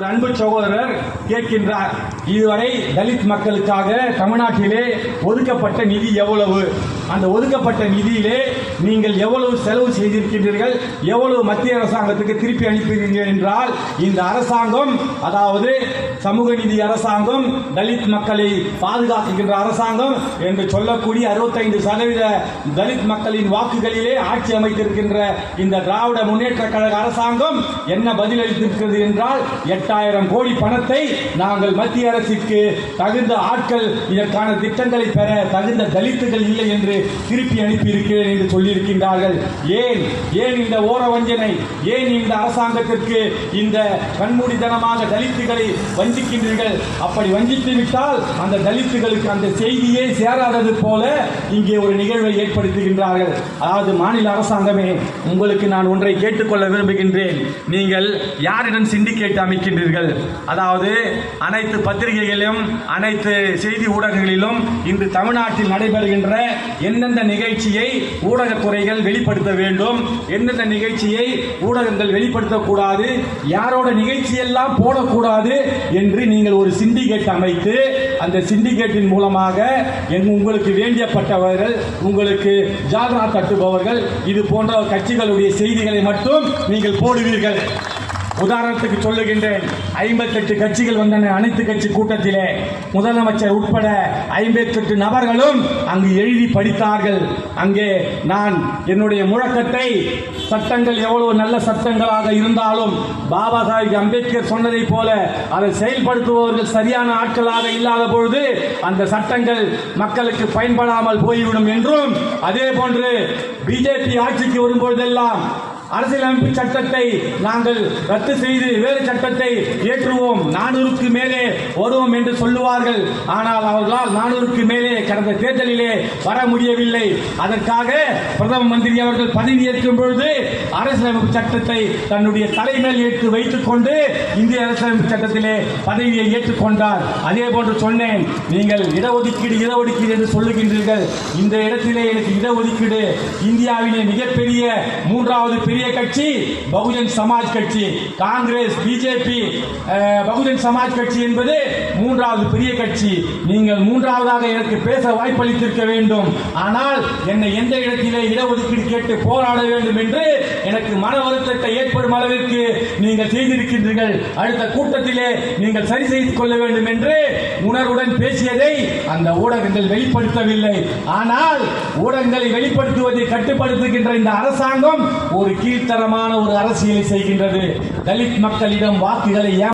ஒரு அன்பு சகோதரர் கேட்கின்றார். இதுவரை தலித் மக்களுக்காக தமிழ்நாட்டிலே ஒதுக்கப்பட்ட நிதி எவ்வளவு? அந்த ஒதுக்கப்பட்ட நிதியிலே நீங்கள் எவ்வளவு செலவு செய்திருக்கின்றீர்கள்? எவ்வளவு மத்திய அரசாங்கத்துக்கு திருப்பி அனுப்பினீர்கள் என்றால் இந்த அரசாங்கம் அதாவது சமூக நிதி அரசாங்கம் தலித் மக்களை பாதுகாக்கின்ற அரசாங்கம் என்று சொல்லக்கூடிய அறுபத்தைந்து சதவீத தலித் மக்களின் வாக்குகளிலே ஆட்சி அமைத்திருக்கின்ற இந்த திராவிட முன்னேற்ற கழக அரசாங்கம் என்ன பதிலளித்திருக்கிறது என்றால் எட்டாயிரம் கோடி பணத்தை நாங்கள் மத்திய அரசிற்கு தகுந்த ஆட்கள் இதற்கான திட்டங்களை பெற தகுந்த தலித்துகள் இல்லை என்று திருப்பி அனுப்பியிருக்கிறேன் என்று சொல்லியிருக்கின்றார்கள். ஏன்? ஏன் இந்த ஓர வஞ்சனை? ஏன் இந்த அரசாங்கத்திற்கு இந்த கண்மூடித்தனமாக தலித்துகளை வஞ்சிக்கின்றீர்கள்? அப்படி வஞ்சித்து விட்டால் அந்த தலித்துகளுக்கு அந்த செய்தியே சேராதது போல இங்கே ஒரு நிகழ்வை ஏற்படுத்துகின்றார்கள். அதாவது மாநில அரசாங்கமே உங்களுக்கு நான் ஒன்றை கேட்டுக்கொள்ள விரும்புகின்றேன். நீங்கள் யாரிடம் சிண்டிகேட் அமைக்கின்றீர்கள்? அதாவது அனைத்து பத்திர பத்திரிகைகளிலும் அனைத்து செய்தி ஊடகங்களிலும் இன்று தமிழ்நாட்டில் நடைபெறுகின்ற எந்தெந்த நிகழ்ச்சியை ஊடகத்துறைகள் வெளிப்படுத்த வேண்டும் எந்தெந்த நிகழ்ச்சியை ஊடகங்கள் வெளிப்படுத்தக்கூடாது யாரோட நிகழ்ச்சியெல்லாம் போடக்கூடாது என்று நீங்கள் ஒரு சிண்டிகேட் அமைத்து அந்த சிண்டிகேட்டின் மூலமாக உங்களுக்கு வேண்டியப்பட்டவர்கள் உங்களுக்கு ஜாகரா தட்டுபவர்கள் இது போன்ற கட்சிகளுடைய செய்திகளை மட்டும் நீங்கள் போடுவீர்கள். உதாரணத்துக்கு சொல்லுகின்றேன். ஐம்பத்தெட்டு கட்சிகள் வந்தன. அனைத்து கட்சி கூட்டத்திலே முதலமைச்சர் உட்பட ஐம்பத்தெட்டு நபர்களும் அங்கு எழுதி படித்தார்கள். அங்கே நான் என்னுடைய முழக்கத்தை சட்டங்கள் எவ்வளவு நல்ல சட்டங்களாக இருந்தாலும் பாபா சாஹிப் அம்பேத்கர் சொன்னதை போல அதை செயல்படுத்துபவர்கள் சரியான ஆட்களாக இல்லாத பொழுது அந்த சட்டங்கள் மக்களுக்கு பயன்படாமல் போய்விடும் என்றும் அதே போன்று பிஜேபி ஆட்சிக்கு வரும்பொழுதெல்லாம் அரசியலமைப்பு சட்டத்தை நாங்கள் ரத்து செய்து வேறு சட்டத்தை ஏற்றுவோம். நானூறுக்கு மேலே வருவோம் என்று சொல்லுவார்கள். ஆனால் அவர்களால் நானூறுக்கு மேலே கடந்த தேர்தலிலே வர முடியவில்லை. அதற்காக பிரதம மந்திரி அவர்கள் பதவியேற்கும் பொழுது அரசியலமைப்பு சட்டத்தை தன்னுடைய தலைமையில் ஏற்று வைத்துக் கொண்டு இந்திய அரசியலமைப்பு சட்டத்திலே பதவியை ஏற்றுக்கொண்டார். அதே போன்று சொன்னேன் நீங்கள் இடஒதுக்கீடு இடஒதுக்கீடு என்று சொல்லுகின்றீர்கள். இந்த இடத்திலே எனக்கு இடஒதுக்கீடு இந்தியாவிலே மிகப்பெரிய மூன்றாவது பெரிய கட்சி பகுஜன் சமாஜ் கட்சி காங்கிரஸ் பிஜேபி பகுஜன் சமாஜ் கட்சி என்பது மூன்றாவது பெரிய கட்சி. நீங்கள் மூன்றாவதாக எனக்கு பேச வாய்ப்பளித்திருக்க வேண்டும். ஆனால் என்னை எந்த இடத்திலே இடஒதுக்கீடு கேட்டு போராட வேண்டும் என்று எனக்கு மன வருத்தத்தை ஏற்படும் அளவிற்கு நீங்கள் செய்திருக்கின்றீர்கள். அடுத்த கூட்டத்திலே நீங்கள் சரி செய்து கொள்ள வேண்டும் என்று உணர்வுடன் பேசியதை அந்த ஊடகங்கள் வெளிப்படுத்தவில்லை. ஆனால் ஊடகங்களை வெளிப்படுத்துவதை கட்டுப்படுத்துகின்ற இந்த அரசாங்கம் ஒரு கீழ்த்தரமான ஒரு அரசியலை செய்கின்றது. தலித் மக்களிடம் வாக்குகளை ஏமாற்ற